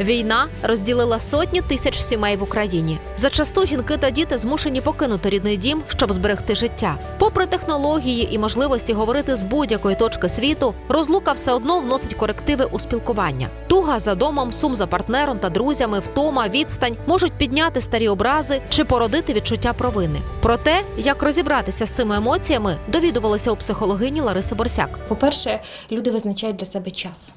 Війна розділила сотні тисяч сімей в Україні. Зачасту жінки та діти змушені покинути рідний дім, щоб зберегти життя. Попри технології і можливості говорити з будь-якої точки світу, розлука все одно вносить корективи у спілкування. Туга за домом, сум за партнером та друзями, втома, відстань можуть підняти старі образи чи породити відчуття провини. Про те, як розібратися з цими емоціями, довідувалися у психологині Лариси Борсяк. По-перше, люди визначають для себе час.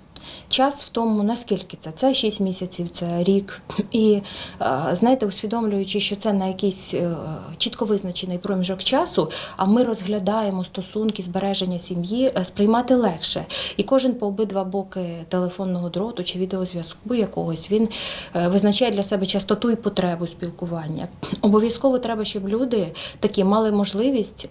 Час в тому, наскільки це. Це 6 місяців, це рік. І е, знаєте, усвідомлюючи, що це на якийсь е, чітко визначений проміжок часу, а ми розглядаємо стосунки збереження сім'ї, е, сприймати легше. І кожен по обидва боки телефонного дроту чи відеозв'язку якогось він визначає для себе частоту і потребу спілкування. Обов'язково треба, щоб люди такі мали можливість.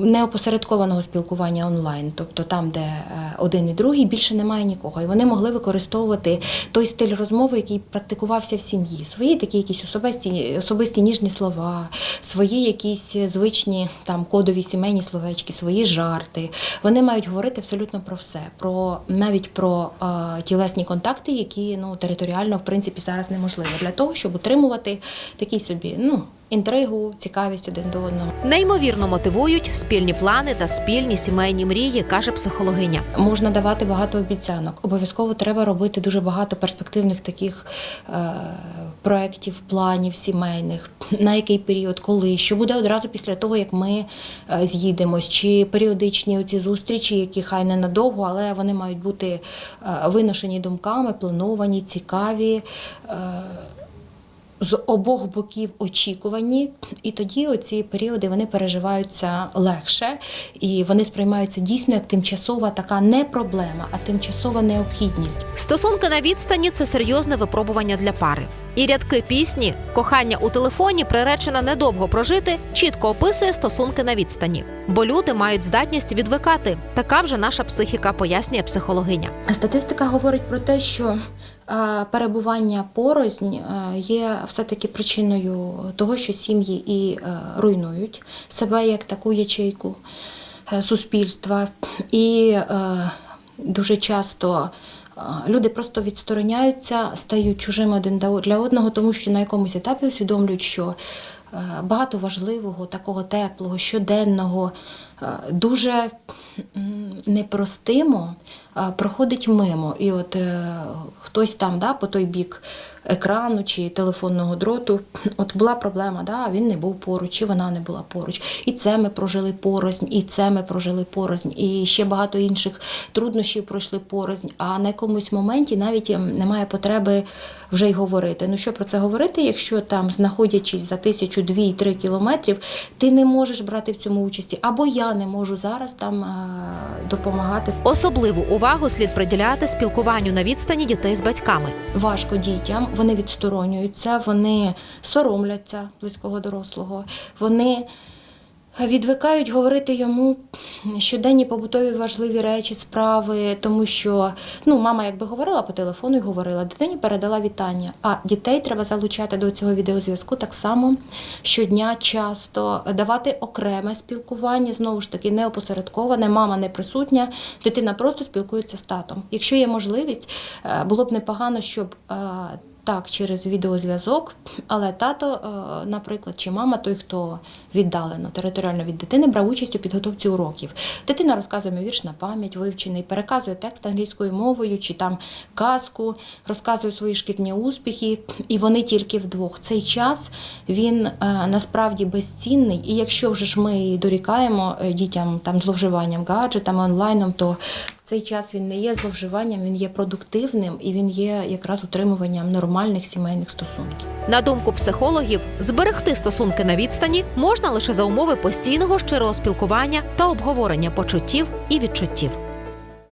Неопосередкованого спілкування онлайн, тобто там, де е, один і другий, більше немає нікого. І вони могли використовувати той стиль розмови, який практикувався в сім'ї. Свої такі якісь особисті, особисті ніжні слова, свої якісь звичні там кодові сімейні словечки, свої жарти. Вони мають говорити абсолютно про все, про навіть про е, тілесні контакти, які ну територіально в принципі зараз неможливо для того, щоб утримувати такий собі ну інтригу, цікавість один до одного. Неймовірно мотивують спільні плани та спільні сімейні мрії, каже психологиня. Можна давати багато обіцянок. Обов'язково треба робити дуже багато перспективних таких е, проєктів, планів сімейних, на який період, коли, що буде одразу після того, як ми е, з'їдемось, чи періодичні оці зустрічі, які хай ненадовго, але вони мають бути е, виношені думками, плановані, цікаві. Е, з обох боків очікувані, і тоді оці періоди вони переживаються легше, і вони сприймаються дійсно як тимчасова така не проблема, а тимчасова необхідність. Стосунки на відстані це серйозне випробування для пари. І рядки пісні Кохання у телефоні приречена недовго прожити чітко описує стосунки на відстані, бо люди мають здатність відвикати. Така вже наша психіка пояснює психологиня. Статистика говорить про те, що перебування порознь є все-таки причиною того, що сім'ї і руйнують себе як таку ячейку е, суспільства, і е, дуже часто. Люди просто відстороняються, стають чужими один для одного, тому що на якомусь етапі усвідомлюють, що е, багато важливого, такого теплого, щоденного, е, дуже непростимо е, проходить мимо. І от хтось там да, по той бік екрану чи телефонного дроту, от була проблема, да, він не був поруч, чи вона не була поруч. І це ми прожили порознь, і це ми прожили порознь, і ще багато інших труднощів пройшли порознь. А на якомусь моменті навіть ем, немає потреби вже й говорити. Ну що про це говорити, якщо там, знаходячись за тисячу, дві, три кілометрів, ти не можеш брати в цьому участі, або я не можу зараз там е, допомагати. Особливу увагу слід приділяти спілкуванню на відстані дітей з батьками. важко дітям, вони відсторонюються, вони соромляться близького дорослого, вони відвикають говорити йому щоденні побутові важливі речі, справи, тому що ну, мама якби говорила по телефону і говорила, дитині передала вітання. А дітей треба залучати до цього відеозв'язку так само щодня, часто давати окреме спілкування, знову ж таки, не опосередковане, мама не присутня, дитина просто спілкується з татом. Якщо є можливість, е, було б непогано, щоб е, так, через відеозв'язок, але тато, е, наприклад, чи мама, той, хто віддалено територіально від дитини, брав участь у підготовці уроків. Дитина розказує вірш на пам'ять, вивчений, переказує текст англійською мовою чи там казку, розказує свої шкільні успіхи, і вони тільки вдвох. Цей час він е, насправді безцінний. І якщо вже ж ми дорікаємо е, дітям там зловживанням гаджетами, онлайном, то цей час він не є зловживанням, він є продуктивним і він є якраз утримуванням нормальних сімейних стосунків. На думку психологів, зберегти стосунки на відстані можна лише за умови постійного щирого спілкування та обговорення почуттів і відчуттів.